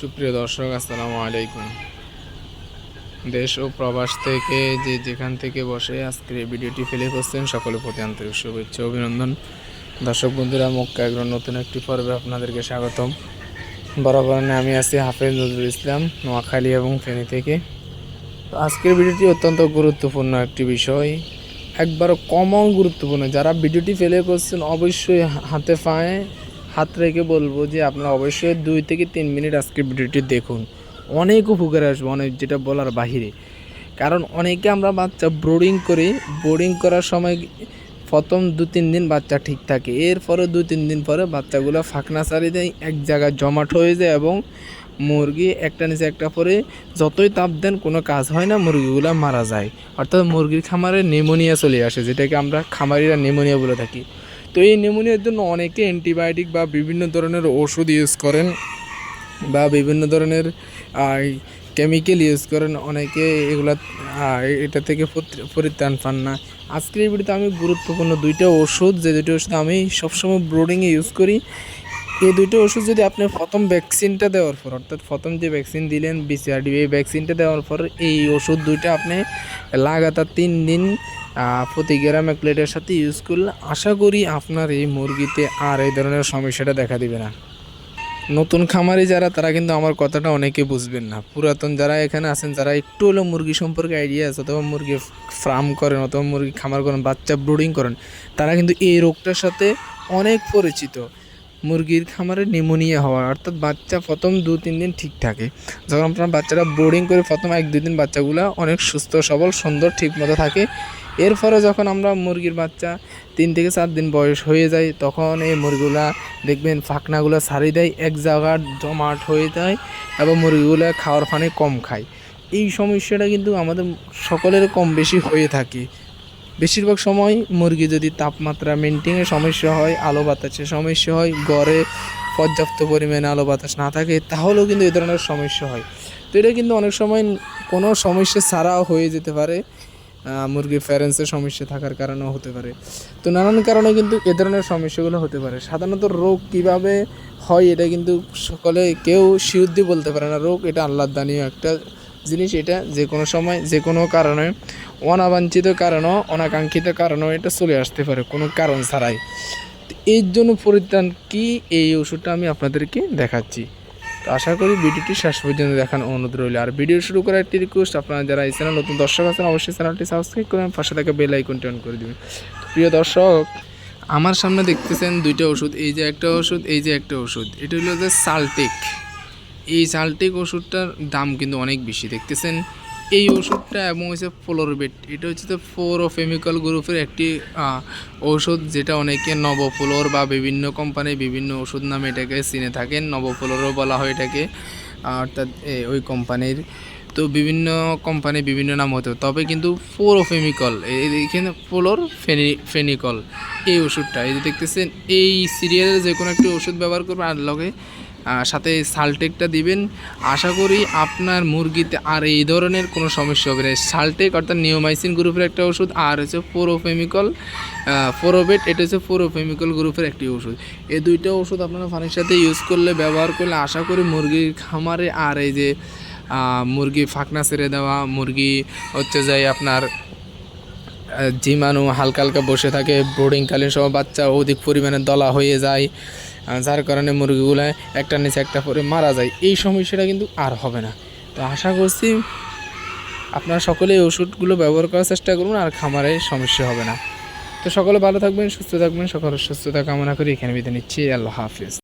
সুপ্রিয় দর্শক, আসসালামু আলাইকুম। দেশ ও প্রবাস থেকে যে যেখান থেকে বসে আজকের এই ভিডিওটি ফেলে করছেন সকলের প্রতি আন্তরিক শুভেচ্ছা অভিনন্দন। দর্শক বন্ধুরা, মক্কা একজন নতুন একটি পর্বে আপনাদেরকে স্বাগতম। বরাবর আমি আছি হাফেজ নজরুল ইসলাম, নোয়াখালী এবং ফেনী থেকে। তো আজকের ভিডিওটি অত্যন্ত গুরুত্বপূর্ণ একটি বিষয়। একবারও কমন গুরুত্বপূর্ণ। যারা ভিডিওটি ফেলে করছেন অবশ্যই হাতে পায়ে হাত রেখে বলব যে আপনারা অবশ্যই দুই থেকে তিন মিনিট আজকের ভিডিওটি দেখুন। অনেক উপকারে আসবে, অনেক যেটা বলার বাহিরে। কারণ অনেকে আমরা বাচ্চা ব্রোডিং করি বোর্ডিং করার সময় প্রথম দু তিন দিন বাচ্চা ঠিক থাকে। এরপরে দু তিন দিন পরে বাচ্চাগুলো ফাঁকনা সারি দেয়, এক জায়গায় জমাট হয়ে যায় এবং মুরগি একটা নিচে একটা পরে যতই তাপ দেন কোনো কাজ হয় না, মুরগিগুলো মারা যায়। অর্থাৎ মুরগির খামারে নিউমোনিয়া চলে আসে, যেটাকে আমরা খামারিরা নিউমোনিয়া বলে থাকি। তো এই নিউমোনিয়ার জন্য অনেকে অ্যান্টিবায়োটিক বা বিভিন্ন ধরনের ওষুধ ইউজ করেন বা বিভিন্ন ধরনের কেমিক্যাল ইউজ করেন। অনেকে এগুলা এটা থেকে পরি- পরিত্রাণ পান না। আজকের এই ভিডিওতে আমি গুরুত্বপূর্ণ দুইটা ওষুধ, যে দুটো ওষুধ আমি সবসময় ব্রোডিংয়ে ইউজ করি। এই দুইটা ওষুধ যদি আপনি প্রথম ভ্যাকসিনটা দেওয়ার পর, অর্থাৎ প্রথম যে ভ্যাকসিন দিলেন বিসিআরডি এই ভ্যাকসিনটা দেওয়ার পর এই ওষুধ দুইটা আপনি লাগাতার তিন দিন প্রতি গ্রাম এক প্লেটের সাথে ইউজ করলে আশা করি আপনার এই মুরগিতে আর এই ধরনের সমস্যাটা দেখা দিবে না। নতুন খামারি যারা, তারা কিন্তু আমার কথাটা অনেকে বুঝবেন না। পুরাতন যারা এখানে আছেন, যারা একটু হলেও মুরগি সম্পর্কে আইডিয়া আছে, অথবা মুরগি ফার্ম করেন, অথবা মুরগি খামার করেন, বাচ্চা ব্রুডিং করেন, তারা কিন্তু এই রোগটার সাথে অনেক পরিচিত। মুরগির খামারে নিউমোনিয়া হওয়া অর্থাৎ বাচ্চা প্রথম দু, তিন দিন ঠিক থাকে। যখন আপনার বাচ্চারা বোর্ডিং করে প্রথম এক, দুই দিন বাচ্চাগুলো অনেক সুস্থ, সবল, সুন্দর, ঠিক মতো থাকে। এরপরে যখন আমরা মুরগির বাচ্চা তিন থেকে চার দিন বয়স হয়ে যায়, তখন এই মুরগিগুলা দেখবেন ফাঁকনাগুলো সারি দেয়, এক জায়গার জমাট হয়ে যায় এবং মুরগিগুলো খাওয়ার পানি কম খায়। এই সমস্যাটা কিন্তু আমাদের সকলের কম বেশি হয়ে থাকে। বেশিরভাগ সময় মুরগি যদি তাপমাত্রা মেনটেনের সমস্যা হয়, আলো বাতাসের সমস্যা হয়, গড়ে পর্যাপ্ত পরিমাণে আলো বাতাস না থাকে, তাহলেও কিন্তু এই ধরনের সমস্যা হয়। তো এটা কিন্তু অনেক সময় কোনো সমস্যা ছাড়াও হয়ে যেতে পারে মুরগির ফ্যারেন্সের সমস্যা থাকার কারণেও হতে পারে। তো নানান কারণে কিন্তু এ ধরনের সমস্যাগুলো হতে পারে। সাধারণত রোগ কীভাবে হয়, এটা কিন্তু সকলে কেউ শিউর দিয়ে বলতে পারে না। রোগ এটা আল্লাহর দানীয় একটা জিনিস এটা, যে কোনো সময়, যে কোনো কারণে, অনাবাঞ্ছিত কারণও অনাকাঙ্ক্ষিত কারণও এটা চলে আসতে পারে, কোনো কারণ ছাড়াই। এর জন্য পরিত্রাণ কি? এই ওষুধটা আমি আপনাদেরকে দেখাচ্ছি। তো আশা করি ভিডিওটি শেষ পর্যন্ত দেখানো অনুরোধ রইল। আর ভিডিও শুরু করার একটি রিকোয়েস্ট আপনারা যারা এই চ্যানেল নতুন দর্শক আছেন, অবশ্যই চ্যানেলটি সাবস্ক্রাইব করেন পাশে থাকা বেল আইকনটি অন করে দিবেন। প্রিয় দর্শক, আমার সামনে দেখতেছেন দুইটা ওষুধ, এই যে একটা ওষুধ, এই যে একটা ওষুধ। এটা হলো যে সালটেক এই সালটেক ওষুধটার দাম কিন্তু অনেক বেশি। দেখতেছেন, এই ওষুধটা এবং হচ্ছে ফ্লোরবেট এটা হচ্ছে তো ফ্লোরোফেমিক্যাল গ্রুপের একটি ঔষধ যেটা অনেকে নবফ্লোর বা বিভিন্ন কোম্পানি বিভিন্ন ওষুধ নামে এটাকে চিনে থাকেন। নবফ্লোরও বলা হয় এটাকে, অর্থাৎ ওই কোম্পানির তো বিভিন্ন কোম্পানি বিভিন্ন নাম হতো তবে কিন্তু ফ্লোরোফেমিকল এখানে ফ্লোর ফেনি ফেনিকল এই ওষুধটা। এই দেখতেছেন, এই সিরিয়ালের যে কোনো একটি ওষুধ ব্যবহার করবেন, আর লগে সাথে সালটেকটা দিবেন। আশা করি আপনার মুরগিতে আর এই ধরনের কোনো সমস্যা হবে না। সালটেক অর্থাৎ নিওমাইসিন গ্রুপের একটা ওষুধ, আর হচ্ছে ফোরোফেমিকল ফোরোবেট এটা হচ্ছে ফোরোফেমিকল গ্রুপের একটি ওষুধ। এই দুইটা ওষুধ আপনারা পানির সাথে ইউজ করলে, ব্যবহার করলে আশা করি মুরগির খামারে আর এই যে মুরগি ফাঁকনা ছেড়ে দেওয়া, মুরগি হচ্ছে যাই আপনার জীবাণু হালকা হালকা বসে থাকে ব্রোডিংকালীন সময় বাচ্চা অধিক পরিমাণে দলা হয়ে যায়। যার কারণে মুরগিগুলো একটা নিচে একটা পরে মারা যায়। এই সমস্যাটা কিন্তু আর হবে না। তো আশা করছি আপনারা সকলে এই ওষুধগুলো ব্যবহার করার চেষ্টা করুন, আর খামারে সমস্যা হবে না। তো সকলে ভালো থাকবেন, সুস্থ থাকবেন, সকলের সুস্থতা কামনা করি। এখানে বিদায় নিচ্ছি। আল্লাহ হাফিজ।